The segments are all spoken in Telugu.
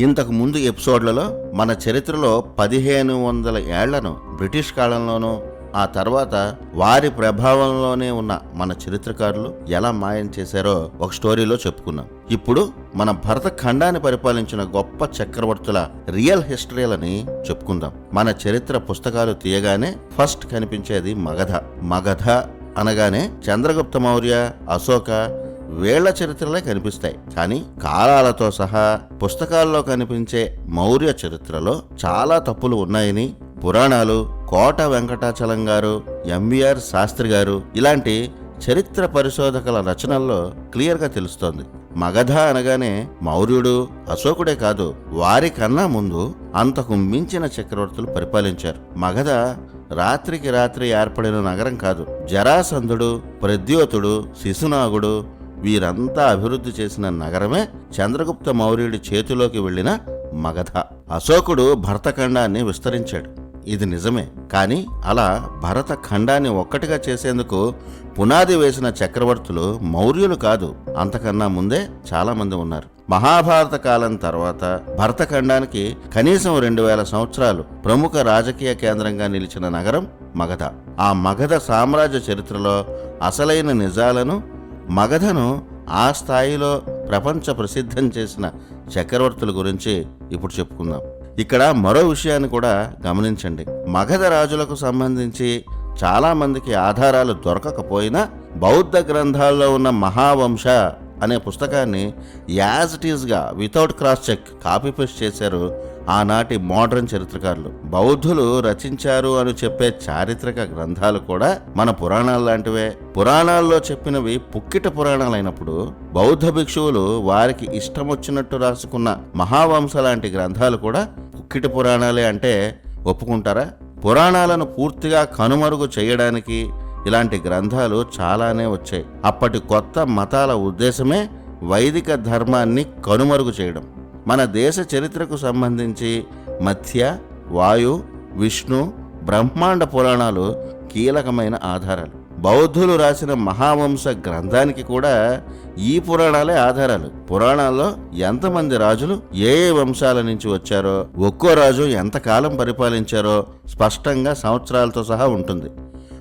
ఇంతకు ముందు ఎపిసోడ్లలో మన చరిత్రలో పదిహేను వందల ఏళ్ళను బ్రిటిష్ కాలంలోనూ ఆ తర్వాత వారి ప్రభావంలోనే ఉన్న మన చరిత్రకారులు ఎలా మాయం చేశారో ఒక స్టోరీలో చెప్పుకున్నాం. ఇప్పుడు మన భరత ఖండాన్ని పరిపాలించిన గొప్ప చక్రవర్తుల రియల్ హిస్టరీలని చెప్పుకుందాం. మన చరిత్ర పుస్తకాలు తీయగానే ఫస్ట్ కనిపించేది మగధ. మగధ అనగానే చంద్రగుప్త మౌర్య అశోక వేళ్ళ చరిత్రలే కనిపిస్తాయి. కానీ కాలాలతో సహా పుస్తకాల్లో కనిపించే మౌర్య చరిత్రలో చాలా తప్పులు ఉన్నాయని పురాణాలు కోట వెంకటాచలం గారు ఎంవిఆర్ శాస్త్రి గారు ఇలాంటి చరిత్ర పరిశోధకుల రచనల్లో క్లియర్గా తెలుస్తోంది. మగధ అనగానే మౌర్యుడు అశోకుడే కాదు వారికన్నా ముందు అంతకు మించిన చక్రవర్తులు పరిపాలించారు. మగధ రాత్రికి రాత్రి ఏర్పడిన నగరం కాదు. జరాసంధుడు ప్రద్యోతుడు శిశునాగుడు వీరంతా అభివృద్ధి చేసిన నగరమే చంద్రగుప్త మౌర్యుడి చేతిలోకి వెళ్ళిన మగధ. అశోకుడు భరతఖండాన్ని విస్తరించాడు. ఇది నిజమే. కానీ అలా భరత ఖండాన్ని ఒక్కటిగా చేసేందుకు పునాది వేసిన చక్రవర్తులు మౌర్యులు కాదు. అంతకన్నా ముందే చాలామంది ఉన్నారు. మహాభారత కాలం తర్వాత భరతఖండానికి కనీసం రెండు వేల సంవత్సరాలు ప్రముఖ రాజకీయ కేంద్రంగా నిలిచిన నగరం మగధ. ఆ మగధ సామ్రాజ్య చరిత్రలో అసలైన నిజాలను మగధను ఆ స్థాయిలో ప్రపంచ ప్రసిద్ధం చేసిన చక్రవర్తుల గురించి ఇప్పుడు చెప్పుకుందాం. ఇక్కడ మరో విషయాన్ని కూడా గమనించండి. మగధ రాజులకు సంబంధించి చాలామందికి ఆధారాలు దొరకకపోయినా బౌద్ధ గ్రంథాల్లో ఉన్న మహావంశ అనే పుస్తకాన్ని యాజ్ ఇట్ ఈస్గా without cross check copy paste చేశారు ఆనాటి మోడర్న్ చరిత్రకారులు. బౌద్ధులు రచించారు అని చెప్పే చారిత్రక గ్రంథాలు కూడా మన పురాణాలు లాంటివే. పురాణాల్లో చెప్పినవి పుక్కిట పురాణాలైనప్పుడు బౌద్ధ భిక్షువులు వారికి ఇష్టం వచ్చినట్టు రాసుకున్న మహావంశ లాంటి గ్రంథాలు కూడా పుక్కిట పురాణాలే అంటే ఒప్పుకుంటారా? పురాణాలను పూర్తిగా కనుమరుగు చేయడానికి ఇలాంటి గ్రంథాలు చాలానే వచ్చాయి. అప్పటి కొత్త మతాల ఉద్దేశమే వైదిక ధర్మాన్ని కనుమరుగు చేయడం. మన దేశ చరిత్రకు సంబంధించి మత్స్య వాయు విష్ణు బ్రహ్మాండ పురాణాలు కీలకమైన ఆధారాలు. బౌద్ధులు రాసిన మహావంశ గ్రంథానికి కూడా ఈ పురాణాలే ఆధారాలు. పురాణాల్లో ఎంతమంది రాజులు ఏ ఏ వంశాల నుంచి వచ్చారో ఒక్కో రాజు ఎంతకాలం పరిపాలించారో స్పష్టంగా సంవత్సరాలతో సహా ఉంటుంది.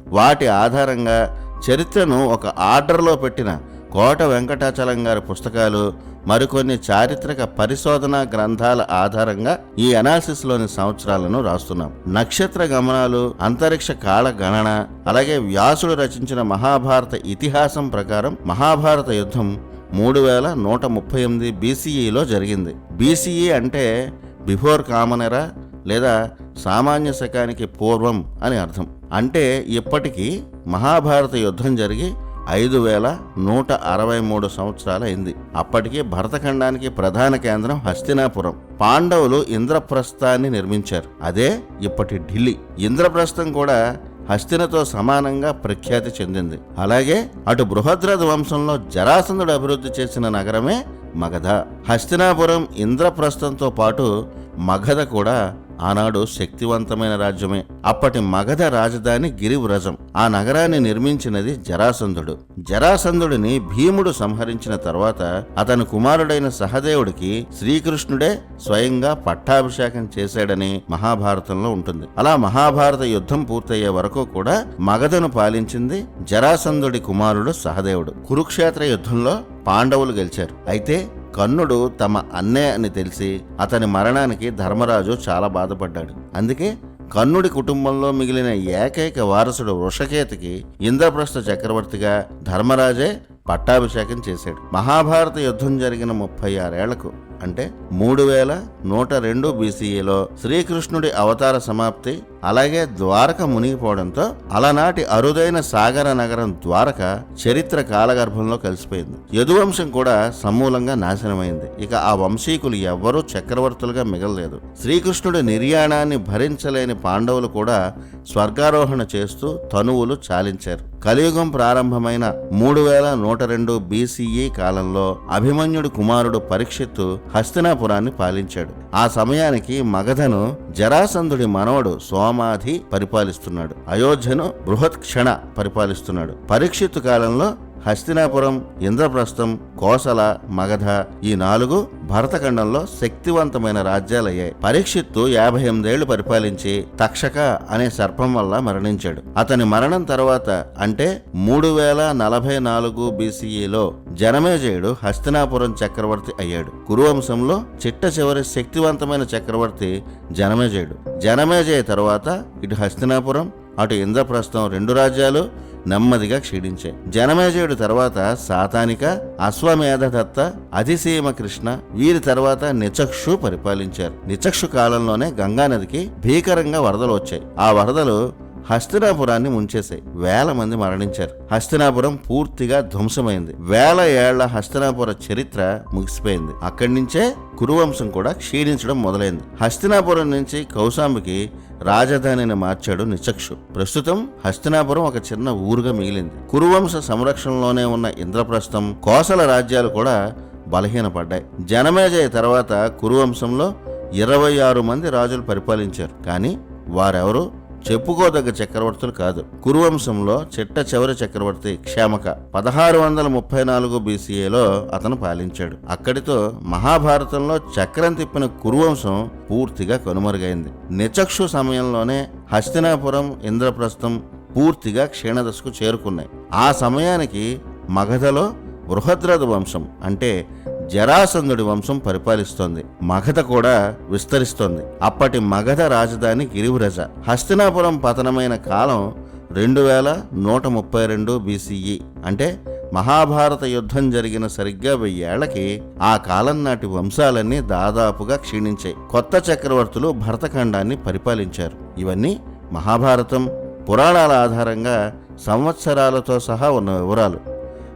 వాటి ఆధారంగా చరిత్రను ఒక ఆర్డర్లో పెట్టిన కోట వెంకటాచలం గారి పుస్తకాలు మరికొన్ని చారిత్రక పరిశోధన గ్రంథాల ఆధారంగా ఈ అనాలిసిస్లోని సంవత్సరాలను రాస్తున్నాం. నక్షత్ర గమనాలు అంతరిక్ష కాల గణన అలాగే వ్యాసుడు రచించిన మహాభారత ఇతిహాసం ప్రకారం మహాభారత యుద్ధం మూడు వేల నూట ముప్పై ఎనిమిది బీసీఈలో జరిగింది. బీసీఈ అంటే బిఫోర్ కామనెరా లేదా సామాన్య శకానికి పూర్వం అని అర్థం. అంటే ఇప్పటికీ మహాభారత యుద్ధం జరిగి ఐదు వేల నూట అరవై మూడు సంవత్సరాలైంది. అయింది భరతఖండానికి ప్రధాన కేంద్రం హస్తినాపురం. పాండవులు ఇంద్రప్రస్థాన్ని నిర్మించారు. అదే ఇప్పటి ఢిల్లీ. ఇంద్రప్రస్థం కూడా హస్తినతో సమానంగా ప్రఖ్యాతి చెందింది. అలాగే అటు బృహద్రథ వంశంలో జరాసంధుడు అభివృద్ధి చేసిన నగరమే మగధ. హస్తినాపురం ఇంద్రప్రస్థంతో పాటు మగధ కూడా ఆనాడు శక్తివంతమైన రాజ్యమే. అప్పటి మగధ రాజధాని గిరివ్రజం. ఆ నగరాన్ని నిర్మించినది జరాసంధుడు. జరాసంధుడిని భీముడు సంహరించిన తర్వాత అతని కుమారుడైన సహదేవుడికి శ్రీకృష్ణుడే స్వయంగా పట్టాభిషేకం చేశాడని మహాభారతంలో ఉంటుంది. అలా మహాభారత యుద్ధం పూర్తయ్యే వరకు కూడా మగధను పాలించింది జరాసంధుడి కుమారుడు సహదేవుడు. కురుక్షేత్ర యుద్ధంలో పాండవులు గెలిచారు. అయితే కర్ణుడు తమ అన్నే అని తెలిసి అతని మరణానికి ధర్మరాజు చాలా బాధపడ్డాడు. అందుకే కర్ణుడి కుటుంబంలో మిగిలిన ఏకైక వారసుడు వృషకేతికి ఇంద్రప్రస్థ చక్రవర్తిగా ధర్మరాజే పట్టాభిషేకం చేశాడు. మహాభారత యుద్ధం జరిగిన ముప్పై ఆరేళ్ళకు అంటే మూడు వేల నూట రెండు బీసీఈలో శ్రీకృష్ణుడి అవతార సమాప్తి అలాగే ద్వారక మునిగిపోవడంతో అలనాటి అరుదైన సాగర నగరం ద్వారక చరిత్ర కాలగర్భంలో కలిసిపోయింది. యదువంశం కూడా సమూలంగా నాశనమైంది. ఇక ఆ వంశీకులు ఎవ్వరూ చక్రవర్తులుగా మిగలలేదు. శ్రీకృష్ణుడి నిర్యాణాన్ని భరించలేని పాండవులు కూడా స్వర్గారోహణ చేస్తూ తనువులు చాలించారు. కలియుగం ప్రారంభమైన మూడు వేల నూట రెండు బీసీఈ కాలంలో అభిమన్యుడి కుమారుడు పరీక్షిత్తు హస్తినాపురాన్ని పాలించాడు. ఆ సమయానికి మగధను జరాసంధుడి మనవడు సోమాధి పరిపాలిస్తున్నాడు. అయోధ్యను బృహత్క్షణ పరిపాలిస్తున్నాడు. పరీక్షిత్తు కాలంలో హస్తినాపురం ఇంద్రప్రస్థం కోసల మగధ ఈ నాలుగు భరతఖండంలో శక్తివంతమైన రాజ్యాలయ్యాయి. పరీక్షిత్తు యాభై ఎనిమిదేళ్ళు పరిపాలించి తక్షక అనే సర్పం వల్ల మరణించాడు. అతని మరణం తర్వాత అంటే మూడు వేల నలభై నాలుగు బీసీఈలో జనమేజయుడు హస్తినాపురం చక్రవర్తి అయ్యాడు. కురువంశంలో చిట్ట చివరి శక్తివంతమైన చక్రవర్తి జనమేజయుడు. జనమేజయ తర్వాత ఇటు హస్తినాపురం అటు ఇంద్రప్రస్థం రెండు రాజ్యాలు నెమ్మదిగా క్షీణించాయి జనమేజయుడు తర్వాత సాతానిక అశ్వమేధదత్త అధిసీమ కృష్ణ వీరి తర్వాత నిచక్షు పరిపాలించారు. నిచక్షు కాలంలోనే గంగానదికి భీకరంగా వరదలు వచ్చాయి. ఆ వరదలు హస్తినాపురాన్ని ముంచేశాయి. వేల మంది మరణించారు. హస్తినాపురం పూర్తిగా ధ్వంసమైంది. వేల ఏళ్ళ హస్తినాపుర చరిత్ర ముగిసిపోయింది. అక్కడి నుంచే కురువంశం కూడా క్షీణించడం మొదలైంది. హస్తినాపురం నుంచి కౌశాంబికి రాజధానిని మార్చాడు నిచక్షు. ప్రస్తుతం హస్తినాపురం ఒక చిన్న ఊరుగా మిగిలింది. కురువంశ సంరక్షణలోనే ఉన్న ఇంద్రప్రస్థం కోసల రాజ్యాలు కూడా బలహీనపడ్డాయి. జనమేజయ తర్వాత కురువంశంలో ఇరవై ఆరు మంది రాజులు పరిపాలించారు. కానీ వారెవరూ? చెప్పుకోదగ్గ చక్రవర్తులు కాదు. కురువంశంలో చిట్ట చివరి చక్రవర్తి క్షేమక పదహారు వందల ముప్పై నాలుగు బీసీఏలో అతను పాలించాడు. అక్కడితో మహాభారతంలో చక్రం తిప్పిన కురువంశం పూర్తిగా కనుమరుగైంది. నిచక్షు సమయంలోనే హస్తినాపురం ఇంద్రప్రస్థం పూర్తిగా క్షీణదశకు చేరుకున్నాయి. ఆ సమయానికి మగధలో బృహద్రథ వంశం అంటే జరాసంధుడి వంశం పరిపాలిస్తోంది. మగధ కూడా విస్తరిస్తోంది. అప్పటి మగధ రాజధాని గిరివ్రజ. హస్తినాపురం పతనమైన కాలం రెండు వేల నూట ముప్పై రెండు బీసీఈ. అంటే మహాభారత యుద్ధం జరిగిన సరిగ్గా వెయ్యేళ్ళకి ఆ కాలం నాటి వంశాలన్నీ దాదాపుగా క్షీణించాయి. కొత్త చక్రవర్తులు భరతఖండాన్ని పరిపాలించారు. ఇవన్నీ మహాభారతం పురాణాల ఆధారంగా సంవత్సరాలతో సహా ఉన్న వివరాలు.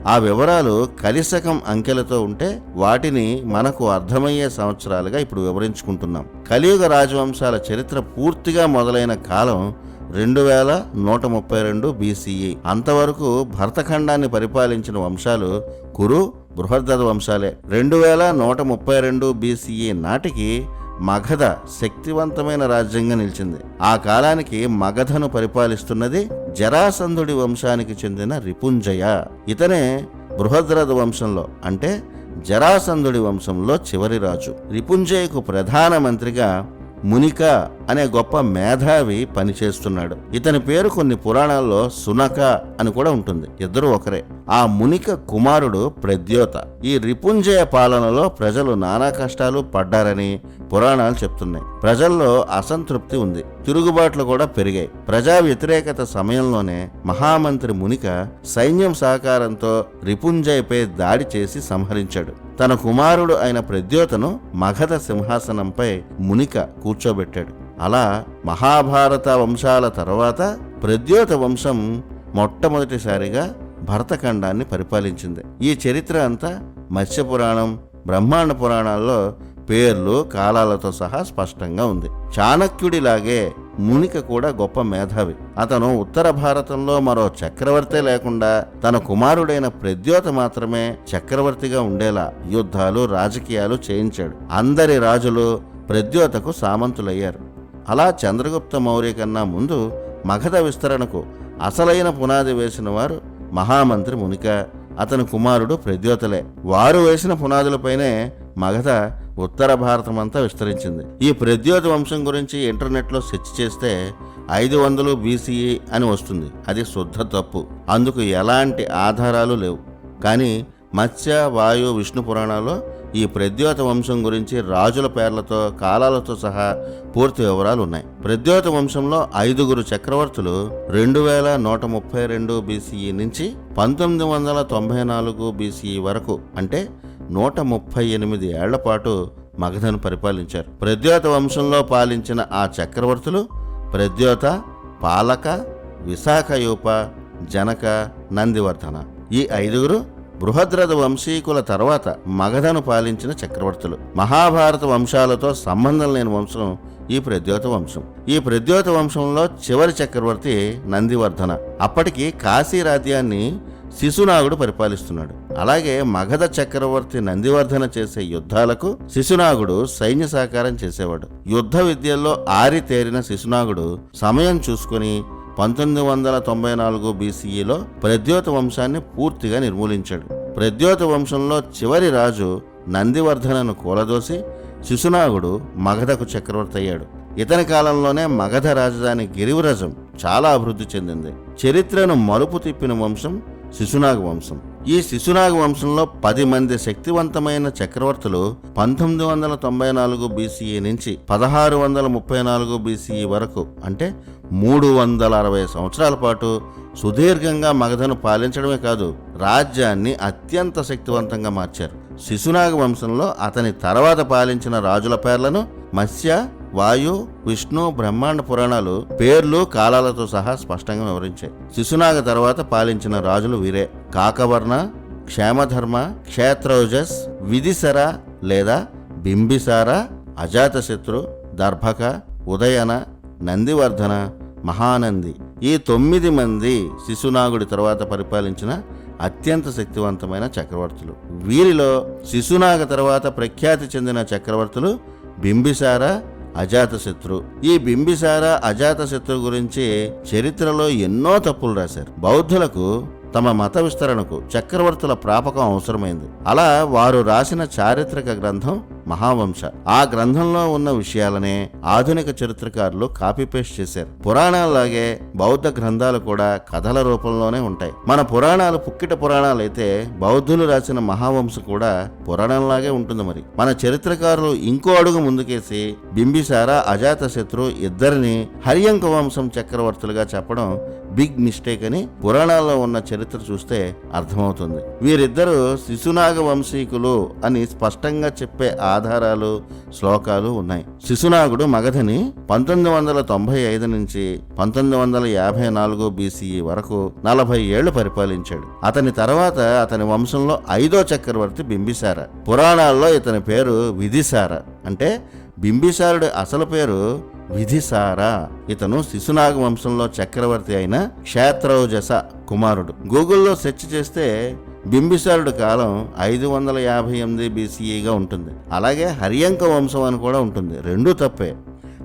ఆ వివరాలు కలిశకం అంకెలతో ఉంటే వాటిని మనకు అర్థమయ్యే సంవత్సరాలుగా ఇప్పుడు వివరించుకుంటున్నాం. కలియుగ రాజవంశాల చరిత్ర పూర్తిగా మొదలైన కాలం రెండు వేల నూట ముప్పై రెండు బీసీఈ. అంతవరకు భరతఖండాన్ని పరిపాలించిన వంశాలు కురు బృహద్రథ వంశాలే. రెండు వేల నూట ముప్పై రెండు బీసీఈ నాటికి మగధ శక్తివంతమైన రాజ్యంగా నిలిచింది. ఆ కాలానికి మగధను పరిపాలిస్తున్నది జరాసంధుడి వంశానికి చెందిన రిపుంజయ. ఇతనే బృహద్రథ వంశంలో అంటే జరాసంధుడి వంశంలో చివరి రాజు. రిపుంజయకు ప్రధానమంత్రిగా మునిక అనే గొప్ప మేధావి పనిచేస్తున్నాడు. ఇతని పేరు కొన్ని పురాణాల్లో సునక అని కూడా ఉంటుంది. ఇద్దరు ఒకరే. ఆ మునిక కుమారుడు ప్రద్యోత. ఈ రిపుంజయ పాలనలో ప్రజలు నానా కష్టాలు పడ్డారని పురాణాలు చెప్తున్నాయి. ప్రజల్లో అసంతృప్తి ఉంది. తిరుగుబాట్లు కూడా పెరిగాయి. ప్రజా వ్యతిరేకత సమయంలోనే మహామంత్రి మునిక సైన్యం సహకారంతో రిపుంజయపై దాడి చేసి సంహరించాడు. తన కుమారుడు అయిన ప్రద్యోతను మగధ సింహాసనంపై మునిక కూర్చోబెట్టాడు. అలా మహాభారత వంశాల తర్వాత ప్రద్యోత వంశం మొట్టమొదటిసారిగా భరతఖండాన్ని పరిపాలించింది. ఈ చరిత్ర అంతా మత్స్య పురాణం బ్రహ్మాండ పురాణాల్లో పేర్లు కాలాలతో సహా స్పష్టంగా ఉంది. చాణక్యుడిలాగే మునిక కూడా గొప్ప మేధావి. అతను ఉత్తర భారతంలో మరో చక్రవర్తే లేకుండా తన కుమారుడైన ప్రద్యోత మాత్రమే చక్రవర్తిగా ఉండేలా యుద్ధాలు రాజకీయాలు చేయించాడు. అందరి రాజులు ప్రద్యోతకు సామంతులయ్యారు. అలా చంద్రగుప్త మౌర్య కన్నా ముందు మగధ విస్తరణకు అసలైన పునాది వేసిన వారు మహామంత్రి మునిక. అతని కుమారుడు ప్రద్యోతలే. వారు వేసిన పునాదులపైనే మగధ ఉత్తర భారతమంతా విస్తరించింది. ఈ ప్రద్యోత వంశం గురించి ఇంటర్నెట్లో సెర్చ్ చేస్తే ఐదు వందలు బీసీఈ అని వస్తుంది. అది శుద్ధ తప్పు. అందుకు ఎలాంటి ఆధారాలు లేవు. కానీ మత్స్య వాయు విష్ణు పురాణాల్లో ఈ ప్రద్యోత వంశం గురించి రాజుల పేర్లతో కాలాలతో సహా పూర్తి వివరాలు ఉన్నాయి ప్రద్యోత వంశంలో ఐదుగురు చక్రవర్తులు రెండు వేల నూట ముప్పై రెండు బీసీఈ నుంచి పంతొమ్మిది వందల తొంభై నాలుగు బీసీఈ వరకు అంటే నూట ముప్పై ఎనిమిది ఏళ్ళ పాటు మగధను పరిపాలించారు. ప్రద్యోత వంశంలో పాలించిన ఆ చక్రవర్తులు ప్రద్యోత పాలక విశాఖయూప జనక నందివర్ధన. ఈ ఐదుగురు బృహద్రథ వంశీకుల తర్వాత మగధను పాలించిన చక్రవర్తులు. మహాభారత వంశాలతో సంబంధం లేని వంశం ఈ ప్రద్యోత వంశం. ఈ ప్రద్యోత వంశంలో చివరి చక్రవర్తి నందివర్ధన. అప్పటికి కాశీ రాజ్యాన్ని శిశునాగుడు పరిపాలిస్తున్నాడు. అలాగే మగధ చక్రవర్తి నందివర్ధన చేసే యుద్ధాలకు శిశునాగుడు సైన్య సహకారం చేసేవాడు. యుద్ధ విద్యల్లో ఆరితేరిన శిశునాగుడు సమయం చూసుకుని పంతొమ్మిది వందల తొంభై నాలుగు బీసీఈలో ప్రద్యోత వంశాన్ని పూర్తిగా నిర్మూలించాడు. ప్రద్యోత వంశంలో చివరి రాజు నందివర్ధనను కూలదోసి శిశునాగుడు మగధకు చక్రవర్తి అయ్యాడు. ఇతని కాలంలోనే మగధ రాజధాని గిరివరజం చాలా అభివృద్ధి చెందింది. చరిత్రను మలుపు తిప్పిన వంశం శిశునాగ వంశం ఈ శిశునాగ వంశంలో పది మంది శక్తివంతమైన చక్రవర్తులు పంతొమ్మిది వందల తొంభై నాలుగు బీసీఈ నుంచి పదహారు వందల ముప్పై నాలుగు బీసీఈ వరకు అంటే మూడు వందల అరవై సంవత్సరాల పాటు సుదీర్ఘంగా మగధను పాలించడమే కాదు రాజ్యాన్ని అత్యంత శక్తివంతంగా మార్చారు. శిశునాగ వంశంలో అతని తర్వాత పాలించిన రాజుల పేర్లను మత్స్య వాయు విష్ణు బ్రహ్మాండ పురాణాలు పేర్లు కాలాలతో సహా స్పష్టంగా వివరించాయి. శిశునాగ తర్వాత పాలించిన రాజులు వీరే. కాకవర్ణ క్షేమధర్మ క్షేత్రౌజస్ విధిసర లేదా బింబిసార అజాతశత్రు దర్భక ఉదయన నందివర్ధన మహానంది ఈ తొమ్మిది మంది శిశునాగుడి తర్వాత పరిపాలించిన అత్యంత శక్తివంతమైన చక్రవర్తులు. వీరిలో శిశునాగ తర్వాత ప్రఖ్యాతి చెందిన చక్రవర్తులు బింబిసార అజాతశత్రు. ఈ బింబిసార అజాతశత్రు గురించి చరిత్రలో ఎన్నో తప్పులు రాశారు. బౌద్ధులకు తమ మత విస్తరణకు చక్రవర్తుల ప్రాపకం అవసరమైంది. అలా వారు రాసిన చారిత్రక గ్రంథం మహావంశ. ఆ గ్రంథంలో ఉన్న విషయాలనే ఆధునిక చరిత్రకారులు కాపీ పేస్ట్ చేశారు. పురాణాల్లాగే బౌద్ధ గ్రంథాలు కూడా కథల రూపంలోనే ఉంటాయి. మన పురాణాలు పుక్కిట పురాణాలైతే బౌద్ధులు రాసిన మహావంశ కూడా పురాణంలాగే ఉంటుంది మరి. మన చరిత్రకారులు ఇంకో అడుగు ముందుకేసి బింబిసార అజాతశత్రు ఇద్దరిని హరియంక వంశం చక్రవర్తులుగా చెప్పడం బిగ్ మిస్టేక్ అని పురాణాల్లో ఉన్న చరిత్ర చూస్తే అర్థమవుతుంది. వీరిద్దరూ శిశునాగ వంశీకులు అని స్పష్టంగా చెప్పే ఆధారాలు శ్లోకాలు ఉన్నాయి. శిశునాగుడు మగధని పంతొమ్మిది వందల తొంభై ఐదు నుంచి పంతొమ్మిది వందల యాభై నాలుగు బీసీఈ వరకు నలభై ఏళ్ళు పరిపాలించాడు. అతని తర్వాత అతని వంశంలో ఐదో చక్రవర్తి బింబిసార. పురాణాల్లో ఇతని పేరు విధిసార. అంటే బింబిసారుడి అసలు పేరు విధిసార. ఇతను శిశునాగ వంశంలో చక్రవర్తి అయిన క్షేత్రౌజస కుమారుడు. గూగుల్లో సెర్చ్ చేస్తే బింబిసారుడి కాలం ఐదు వందల యాభై ఎనిమిది బీసీఈగా ఉంటుంది. అలాగే హరియంక వంశం అని కూడా ఉంటుంది. రెండూ తప్పే.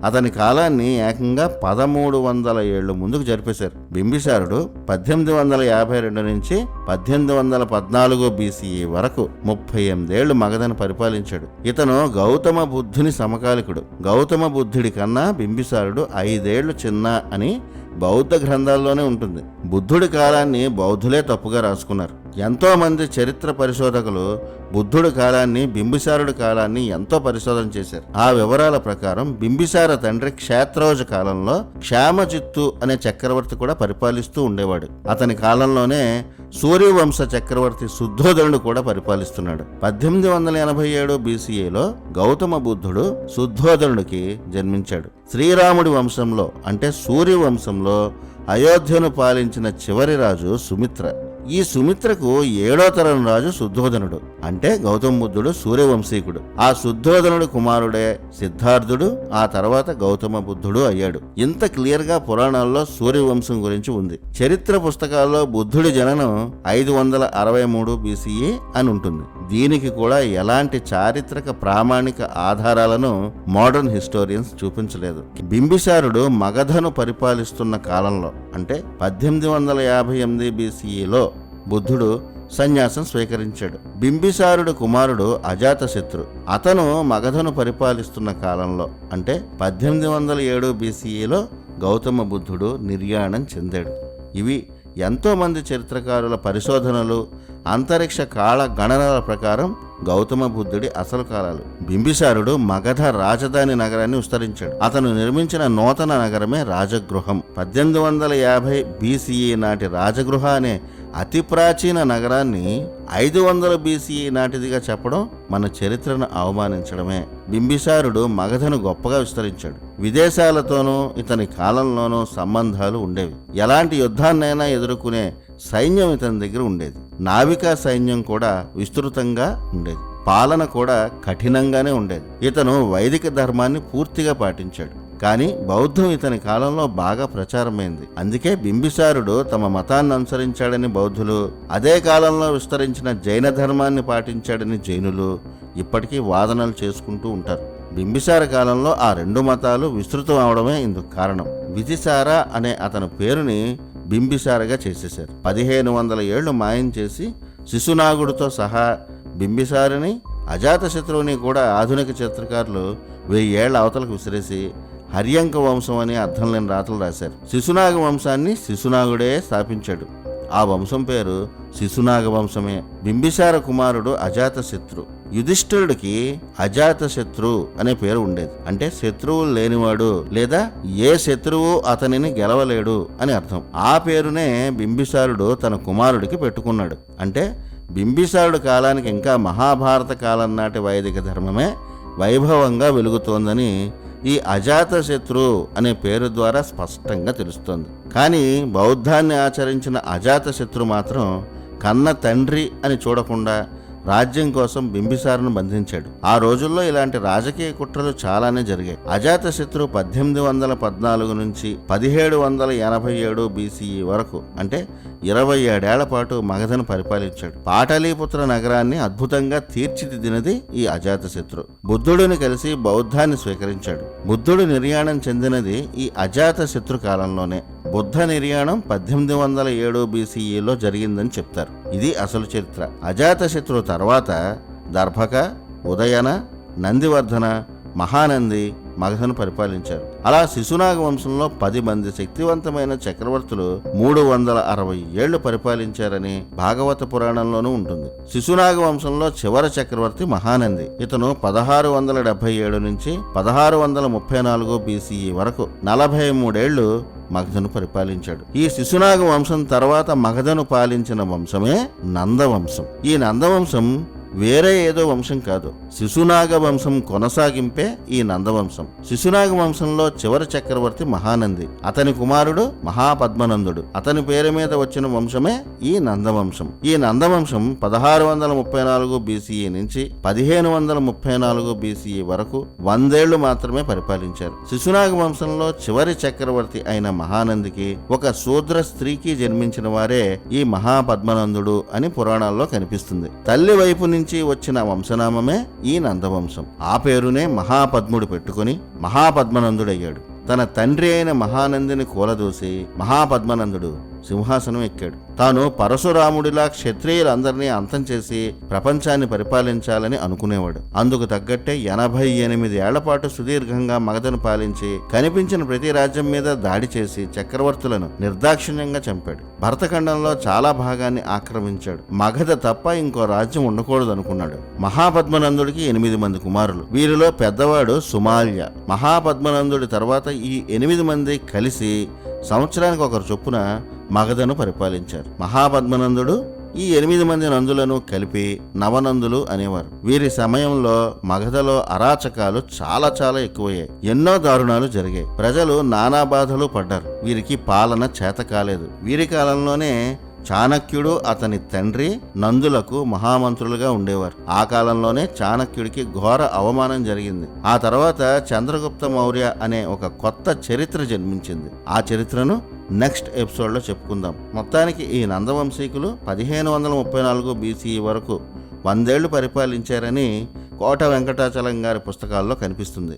అతని కాలాన్ని ఏకంగా పదమూడు వందల ఏళ్ళు ముందుకు జరిపేశారు. బింబిసారుడు పద్దెనిమిది వందల యాభై రెండు నుంచి పద్దెనిమిది వందల పద్నాలుగు బీసీఈ వరకు ముప్పై ఎనిమిదేళ్ళు మగధను పరిపాలించాడు. ఇతను గౌతమ బుద్ధుని సమకాలికుడు. గౌతమ బుద్ధుడి కన్నా బింబిసారుడు ఐదేళ్ళు చిన్న అని బౌద్ధ గ్రంథాల్లోనే ఉంటుంది. బుద్ధుడి కాలాన్ని బౌద్ధులే తప్పుగా రాసుకున్నారు. ఎంతోమంది చరిత్ర పరిశోధకులు బుద్ధుడి కాలాన్ని బింబిసారుడి కాలాన్ని ఎంతో పరిశోధన చేశారు. ఆ వివరాల ప్రకారం బింబిసార తండ్రి క్షేత్రోజ కాలంలో క్షేమచిత్తు అనే చక్రవర్తి కూడా పరిపాలిస్తూ ఉండేవాడు. అతని కాలంలోనే సూర్యవంశ చక్రవర్తి శుద్ధోదనుడు కూడా పరిపాలిస్తున్నాడు. పద్దెనిమిది వందల ఎనభై ఏడు బీసీఏలో గౌతమ బుద్ధుడు శుద్ధోదనుడికి జన్మించాడు. శ్రీరాముడి వంశంలో అంటే సూర్యవంశంలో అయోధ్యను పాలించిన చివరి రాజు సుమిత్ర. ఈ సుమిత్రకు ఏడో తరం రాజు శుద్ధోధనుడు అంటే గౌతమ బుద్ధుడు సూర్యవంశీకుడు. ఆ శుద్ధోధనుడు కుమారుడే సిద్ధార్థుడు ఆ తర్వాత గౌతమ బుద్ధుడు అయ్యాడు. ఇంత క్లియర్గా పురాణాల్లో సూర్యవంశం గురించి ఉంది. చరిత్ర పుస్తకాల్లో బుద్ధుడి జననం ఐదు వందల అరవై మూడు బీసీఈ అని ఉంటుంది. దీనికి కూడా ఎలాంటి చారిత్రక ప్రామాణిక ఆధారాలను మోడర్న్ హిస్టోరియన్స్ చూపించలేదు. బింబిసారుడు మగధను పరిపాలిస్తున్న కాలంలో అంటే పద్దెనిమిది వందల యాభై ఎనిమిది బీసీఈలో బుద్ధుడు సన్యాసం స్వీకరించాడు. బింబిసారుడు కుమారుడు అజాతశత్రు. అతను మగధను పరిపాలిస్తున్న కాలంలో అంటే పద్దెనిమిది వందల ఏడు బీసీఈలో గౌతమ బుద్ధుడు నిర్యాణం చెందాడు. ఇవి ఎంతోమంది చరిత్రకారుల పరిశోధనలు అంతరిక్ష కాల గణనల ప్రకారం గౌతమ బుద్ధుడి అసలు కాలాలు. బింబిసారుడు మగధ రాజధాని నగరాన్ని విస్తరించాడు. అతను నిర్మించిన నూతన నగరమే రాజగృహం. పద్దెనిమిది వందల యాభై బీసీఈ నాటి రాజగృహ అనే అతి ప్రాచీన నగరాన్ని ఐదు వందల బీసీఈ నాటిదిగా చెప్పడం మన చరిత్రను అవమానించడమే. బింబిసారుడు మగధను గొప్పగా విస్తరించాడు. విదేశాలతోనూ ఇతని కాలంలోనూ సంబంధాలు ఉండేవి. ఎలాంటి యుద్ధాన్నైనా ఎదుర్కొనే సైన్యం ఇతని దగ్గర ఉండేది. నావికా సైన్యం కూడా విస్తృతంగా ఉండేది. పాలన కూడా కఠినంగానే ఉండేది. ఇతను వైదిక ధర్మాన్ని పూర్తిగా పాటించాడు. కానీ బౌద్ధం ఇతని కాలంలో బాగా ప్రచారమైంది. అందుకే బింబిసారుడు తమ మతాన్ని అనుసరించాడని బౌద్ధులు అదే కాలంలో విస్తరించిన జైన ధర్మాన్ని పాటించాడని జైనులు ఇప్పటికీ వాదనలు చేసుకుంటూ ఉంటారు. బింబిసార కాలంలో ఆ రెండు మతాలు విస్తృతం అవడమే ఇందుకు కారణం. విధిసార అనే అతని పేరుని బింబిసారగా చేసేశారు. పదిహేను వందల ఏళ్ళు మాయం చేసి శిశునాగుడితో సహా బింబిసారిని అజాతశత్రువుని కూడా ఆధునిక చిత్రకారులు వెయ్యేళ్ళ అవతలకు విసిరేసి హర్యంక వంశం అని అర్థం లేని రాతలు రాశారు. శిశునాగ వంశాన్ని శిశునాగుడే స్థాపించాడు. ఆ వంశం పేరు శిశునాగ వంశమే. బింబిసార కుమారుడు అజాతశత్రు. యుధిష్ఠిరుడికి అజాతశత్రు అనే పేరు ఉండేది. అంటే శత్రువు లేనివాడు లేదా ఏ శత్రువు అతనిని గెలవలేడు అని అర్థం. ఆ పేరునే బింబిసారుడు తన కుమారుడికి పెట్టుకున్నాడు. అంటే బింబిసారుడు కాలానికి ఇంకా మహాభారత కాలం నాటి వైదిక ధర్మమే వైభవంగా వెలుగుతోందని ఈ అజాతశత్రు అనే పేరు ద్వారా స్పష్టంగా తెలుస్తుంది. కానీ బౌద్ధాన్ని ఆచరించిన అజాతశత్రు మాత్రం కన్న తండ్రి అని చూడకుండా రాజ్యం కోసం బింబిసారను బంధించాడు. ఆ రోజుల్లో ఇలాంటి రాజకీయ కుట్రలు చాలానే జరిగాయి. అజాతశత్రు పద్దెనిమిది వందల పద్నాలుగు నుంచి పదిహేడు వందల ఎనభై ఏడు బీసీఈ వరకు అంటే ఇరవై ఏడేళ్ళ పాటు మగధను పరిపాలించాడు. పాటలీపుత్ర నగరాన్ని అద్భుతంగా తీర్చిదిద్దినది ఈ అజాతశత్రు బుద్ధుడిని కలిసి బౌద్ధాన్ని స్వీకరించాడు. బుద్ధుడు నిర్యాణం చెందినది ఈ అజాతశత్రు కాలంలోనే. బుద్ధ నిర్యాణం పద్దెనిమిది వందల ఏడు బీసీఈలో జరిగిందని చెప్తారు. ఇది అసలు చరిత్ర. అజాతశత్రు తర్వాత దర్భక ఉదయన నందివర్ధన మహానంది మగధను పరిపాలించారు. అలా శిశునాగ వంశంలో పది మంది శక్తివంతమైన చక్రవర్తులు మూడు వందల అరవై ఏళ్ళు పరిపాలించారని భాగవత పురాణంలోనూ ఉంటుంది. శిశునాగ వంశంలో చివరి చక్రవర్తి మహానంది. ఇతను పదహారు వందల డెబ్బై ఏడు నుంచి పదహారు వందల ముప్పై నాలుగు బీసీఈ వరకు నలభై మూడేళ్ళు మగధను పరిపాలించాడు. ఈ శిశునాగ వంశం తర్వాత మగధను పాలించిన వంశమే నందవంశం. ఈ నందవంశం వేరే ఏదో వంశం కాదు. శిశునాగ వంశం కొనసాగింపే ఈ నందవంశం. శిశునాగ వంశంలో చివరి చక్రవర్తి మహానంది. అతని కుమారుడు మహాపద్మనందుడు. అతని పేరు మీద వచ్చిన వంశమే ఈ నందవంశం. ఈ నందవంశం పదహారు వందల ముప్పై నాలుగు బీసీఈ నుంచి పదిహేను వందల ముప్పై నాలుగు బీసీఈ వరకు వందేళ్ళు మాత్రమే పరిపాలించారు. శిశునాగ వంశంలో చివరి చక్రవర్తి అయిన మహానందికి ఒక శూద్ర స్త్రీకి జన్మించిన వారే ఈ మహాపద్మనందుడు అని పురాణాల్లో కనిపిస్తుంది. తల్లి వైపు నుంచి వచ్చిన వంశనామమే ఈ నందవంశం. ఆ పేరునే మహాపద్ముడు పెట్టుకుని మహాపద్మనందుడయ్యాడు. తన తండ్రి అయిన మహానందిని కూలదూసి మహాపద్మనందుడు సింహాసనం ఎక్కాడు. తాను పరశురాముడిలా క్షత్రియులందరినీ అంతం చేసి ప్రపంచాన్ని పరిపాలించాలని అనుకునేవాడు. అందుకు తగ్గట్టే ఎనభై ఎనిమిది ఏళ్ళపాటు సుదీర్ఘంగా మగధను పాలించి కనిపించిన ప్రతి రాజ్యం మీద దాడి చేసి చక్రవర్తులను నిర్దాక్షిణ్యంగా చంపాడు. భరతఖండంలో చాలా భాగాన్ని ఆక్రమించాడు. మగధ తప్ప ఇంకో రాజ్యం ఉండకూడదు అనుకున్నాడు మహాపద్మనందుడికి ఎనిమిది మంది కుమారులు. వీరిలో పెద్దవాడు సుమాల్య. మహాపద్మనందుడి తర్వాత ఈ ఎనిమిది మంది కలిసి సంవత్సరానికి ఒకరు చొప్పున మగధను పరిపాలించారు. మహాపద్మనందుడు ఈ ఎనిమిది మంది నందులను కలిపి నవనందులు అనేవారు. వీరి సమయంలో మగధలో అరాచకాలు చాలా చాలా ఎక్కువయ్యాయి. ఎన్నో దారుణాలు జరిగాయి. ప్రజలు నానా బాధలు పడ్డారు. వీరికి పాలన చేత కాలేదు. వీరి కాలంలోనే చాణక్యుడు అతని తండ్రి నందులకు మహామంత్రులుగా ఉండేవారు. ఆ కాలంలోనే చాణక్యుడికి ఘోర అవమానం జరిగింది. ఆ తర్వాత చంద్రగుప్త మౌర్య అనే ఒక కొత్త చరిత్ర జన్మించింది. ఆ చరిత్రను నెక్స్ట్ ఎపిసోడ్లో చెప్పుకుందాం. మొత్తానికి ఈ నందవంశీకులు పదిహేను వందల ముప్పై నాలుగు బీసీ వరకు వందేళ్ళు పరిపాలించారని కోట వెంకటాచలం గారి పుస్తకాల్లో కనిపిస్తుంది.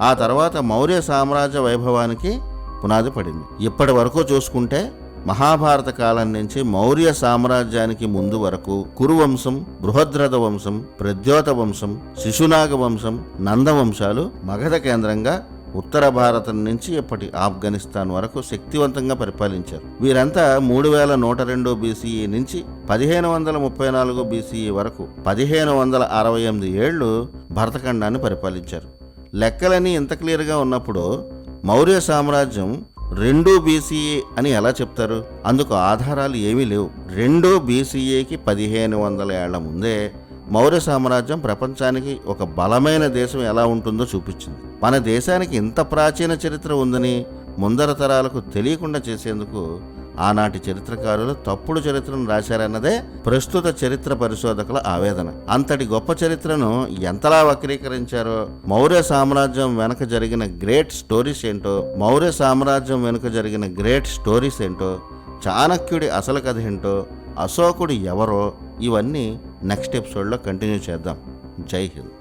ఆ తర్వాత మౌర్య సామ్రాజ్య వైభవానికి పునాది పడింది. ఇప్పటి వరకు చూసుకుంటే మహాభారత కాలం నుంచి మౌర్య సామ్రాజ్యానికి ముందు వరకు కురువంశం బృహద్రథ వంశం ప్రద్యోత వంశం శిశునాగ వంశం నందవంశాలు మగధ కేంద్రంగా ఉత్తర భారతం నుంచి ఇప్పటి ఆఫ్ఘనిస్తాన్ వరకు శక్తివంతంగా పరిపాలించారు. వీరంతా మూడు వేల నూట రెండు బీసీఈ నుంచి పదిహేను వందల ముప్పై నాలుగు బీసీఈ వరకు పదిహేను వందల అరవై ఎనిమిది ఏళ్ళు భరతఖండాన్ని పరిపాలించారు. లెక్కలన్నీ ఇంత క్లియర్గా ఉన్నప్పుడు మౌర్య సామ్రాజ్యం రెండు బీసీఏ అని ఎలా చెప్తారు? అందుకు ఆధారాలు ఏమీ లేవు. రెండు బీసీఏకి పదిహేను వందల ఏళ్ళ ముందే మౌర్య సామ్రాజ్యం ప్రపంచానికి ఒక బలమైన దేశం ఎలా ఉంటుందో చూపించింది. మన దేశానికి ఇంత ప్రాచీన చరిత్ర ఉందని ముందర తరాలకు తెలియకుండా చేసేందుకు ఆనాటి చరిత్రకారులు తప్పుడు చరిత్రను రాశారన్నదే ప్రస్తుత చరిత్ర పరిశోధకుల ఆవేదన. అంతటి గొప్ప చరిత్రను ఎంతలా వక్రీకరించారో మౌర్య సామ్రాజ్యం వెనుక జరిగిన గ్రేట్ స్టోరీస్ ఏంటో మౌర్య సామ్రాజ్యం వెనుక జరిగిన గ్రేట్ స్టోరీస్ ఏంటో చాణక్యుడి అసలు కథ ఏంటో అశోకుడు ఎవరో ఇవన్నీ నెక్స్ట్ ఎపిసోడ్లో కంటిన్యూ చేద్దాం. జై హింద్.